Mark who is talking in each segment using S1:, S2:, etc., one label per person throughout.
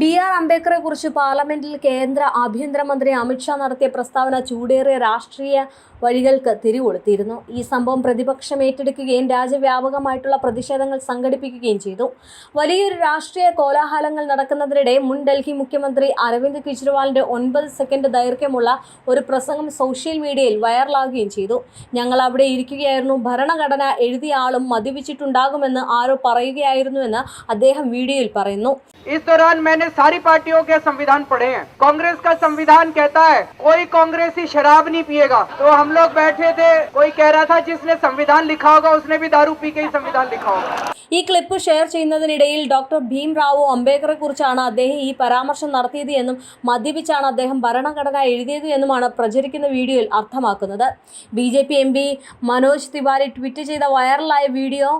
S1: B R അംബേദ്കറെ കുറിച്ച് പാർലമെന്റിൽ കേന്ദ്ര ആഭ്യന്തരമന്ത്രി അമിത്ഷാ നടത്തിയ പ്രസ്താവന ചൂടേറിയ രാഷ്ട്രീയ വഴികൾക്ക് തിരികൊളുത്തിയിരുന്നു. ഈ സംഭവം പ്രതിപക്ഷം ഏറ്റെടുക്കുകയും രാജ്യവ്യാപകമായിട്ടുള്ള പ്രതിഷേധങ്ങൾ സംഘടിപ്പിക്കുകയും ചെയ്തു. വലിയൊരു രാഷ്ട്രീയ കോലാഹലങ്ങൾ നടക്കുന്നതിനിടെ മുൻ ഡൽഹി മുഖ്യമന്ത്രി അരവിന്ദ് കെജ്രിവാളിന്റെ ഒൻപത് സെക്കൻഡ് ദൈർഘ്യമുള്ള ഒരു പ്രസംഗം സോഷ്യൽ മീഡിയയിൽ വൈറലാകുകയും ചെയ്തു. ഞങ്ങൾ അവിടെ ഇരിക്കുകയായിരുന്നു. ഭരണഘടന എഴുതിയ ആളും മദ്യപിച്ചിട്ടുണ്ടാകുമെന്ന് ആരോ പറയുകയായിരുന്നുവെന്ന് അദ്ദേഹം വീഡിയോയിൽ പറയുന്നു.
S2: मैंने सारी पार्टियों के संविधान पढ़े हैं कांग्रेस का संविधान कहता है कोई कांग्रेसी शराब नहीं पिएगा तो हम लोग बैठे थे कोई कह रहा था जिसने संविधान लिखा होगा उसने भी दारू पी के ही संविधान लिखा होगा
S1: ഈ ക്ലിപ്പ് ഷെയർ ചെയ്യുന്നതിനിടയിൽ ഡോക്ടർ ഭീം റാവു അംബേദ്കറെ കുറിച്ചാണ് അദ്ദേഹം ഈ പരാമർശം നടത്തിയത് എന്നും മദ്യപിച്ചാണ് അദ്ദേഹം ഭരണഘടന എഴുതിയത് എന്നുമാണ് പ്രചരിക്കുന്ന വീഡിയോയിൽ അർത്ഥമാക്കുന്നത് B J P M P Manoj Tiwari tweet ചെയ്ത വൈറലായ വീഡിയോ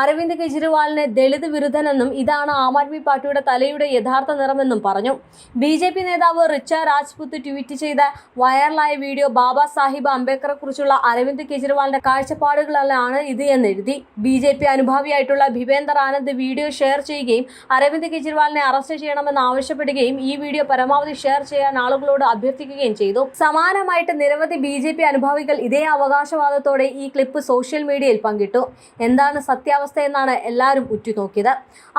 S1: അരവിന്ദ് കെജ്രിവാളിനെ ദളിത് വിരുദ്ധനെന്നും ഇതാണ് ആം ആദ്മി പാർട്ടിയുടെ തലയുടെ യഥാർത്ഥ നിറമെന്നും പറഞ്ഞു. ബി ജെ പി നേതാവ് റിച്ച രാജ്പുത്ത് ട്വീറ്റ് ചെയ്ത വൈറലായ വീഡിയോ ബാബാ സാഹിബ് അംബേദ്കറെ കുറിച്ചുള്ള അരവിന്ദ് കെജ്രിവാളിന്റെ കാഴ്ചപ്പാടുകളാണ് ഇത് എന്ന് എഴുതി. ബി ജെ പി അനുഭാവിയായിട്ടുള്ള ഭിവേന്ദർ ആനന്ദ് വീഡിയോ ഷെയർ ചെയ്യുകയും അരവിന്ദ് കെജ്രിവാളിനെ അറസ്റ്റ് ചെയ്യണമെന്ന് ആവശ്യപ്പെടുകയും ഈ വീഡിയോ പരമാവധി ഷെയർ ചെയ്യാൻ ആളുകളോട് അഭ്യർത്ഥിക്കുകയും ചെയ്തു. സമാനമായിട്ട് നിരവധി ബി ജെ പി അനുഭാവികൾ ഇതേ അവകാശവാദത്തോടെ ഈ ക്ലിപ്പ് സോഷ്യൽ മീഡിയയിൽ പങ്കിട്ടു. എന്താണ് സത്യാവസ്ഥ? എന്നാണ് എല്ലാവരും ഉറ്റുനോക്കിയത്.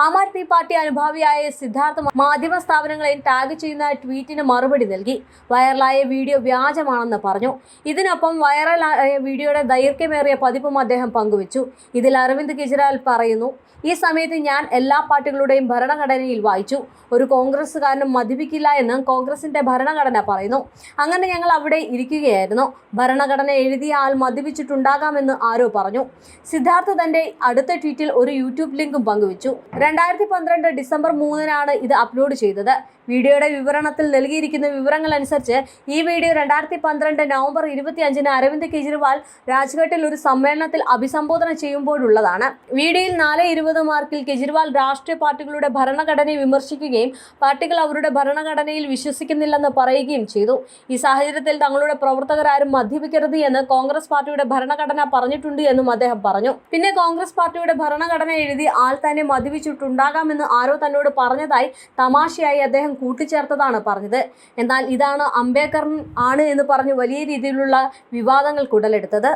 S1: ആം ആദ്മി പാർട്ടി അനുഭാവിയായ സിദ്ധാർത്ഥ മാധ്യമ സ്ഥാപനങ്ങളെയും ടാഗ് ചെയ്യുന്ന ട്വീറ്റിന് മറുപടി നൽകി. വൈറലായ വീഡിയോ വ്യാജമാണെന്ന് പറഞ്ഞു. ഇതിനൊപ്പം വൈറലായ വീഡിയോയുടെ ദൈർഘ്യമേറിയ പതിപ്പും അദ്ദേഹം പങ്കുവച്ചു. ഇതിൽ അരവിന്ദ് കെജ്രിവാൾ പറയുന്നു ഈ സമയത്ത് ഞാൻ എല്ലാ പാർട്ടികളുടെയും ഭരണഘടനയിൽ വായിച്ചു. ഒരു കോൺഗ്രസ്സുകാരനും മദ്യപിക്കില്ല എന്ന് കോൺഗ്രസിന്റെ ഭരണഘടന പറയുന്നു. അങ്ങനെ ഞങ്ങൾ അവിടെ ഇരിക്കുകയായിരുന്നു. ഭരണഘടന എഴുതിയ ആൾ മദ്യപിച്ചിട്ടുണ്ടാകാമെന്ന് ആരോ പറഞ്ഞു. സിദ്ധാർത്ഥ തന്റെ അടുത്ത ട്വീറ്റിൽ ഒരു യൂട്യൂബ് ലിങ്കും പങ്കുവച്ചു. രണ്ടായിരത്തി പന്ത്രണ്ട് ഡിസംബർ മൂന്നിനാണ് ഇത് അപ്ലോഡ് ചെയ്തത്. വീഡിയോയുടെ വിവരണത്തിൽ നൽകിയിരിക്കുന്ന വിവരങ്ങൾ അനുസരിച്ച് ഈ വീഡിയോ രണ്ടായിരത്തി പന്ത്രണ്ട് നവംബർ ഇരുപത്തി അഞ്ചിന് അരവിന്ദ് കെജ്രിവാൾ രാജ്ഘട്ടിൽ ഒരു സമ്മേളനത്തിൽ അഭിസംബോധന ചെയ്യുമ്പോഴുള്ളതാണ്. വീഡിയോയിൽ നാല് ഇരുപത് മാർക്കിൽ കെജ്രിവാൾ രാഷ്ട്രീയ പാർട്ടികളുടെ ഭരണഘടനയെ വിമർശിക്കുകയും പാർട്ടികൾ അവരുടെ ഭരണഘടനയിൽ വിശ്വസിക്കുന്നില്ലെന്ന് പറയുകയും ചെയ്തു. ഈ സാഹചര്യത്തിൽ തങ്ങളുടെ പ്രവർത്തകരാരും മദ്യപിക്കരുത് എന്ന് കോൺഗ്രസ് പാർട്ടിയുടെ ഭരണഘടന പറഞ്ഞിട്ടുണ്ട് എന്നും അദ്ദേഹം പറഞ്ഞു. പിന്നെ കോൺഗ്രസ് പാർട്ടിയുടെ ഭരണഘടന എഴുതി ആൾ തന്നെ മദ്യപിച്ചിട്ടുണ്ടാകാമെന്ന് ആരോ തന്നോട് പറഞ്ഞതായി തമാശയായി അദ്ദേഹം കൂട്ടിച്ചേർത്തതാണ് പറഞ്ഞത്. എന്നാൽ ഇതാണ് അംബേദ്കർ ആണ് എന്ന് പറഞ്ഞ് വലിയ രീതിയിലുള്ള വിവാദങ്ങൾ ഉടലെടുത്തത്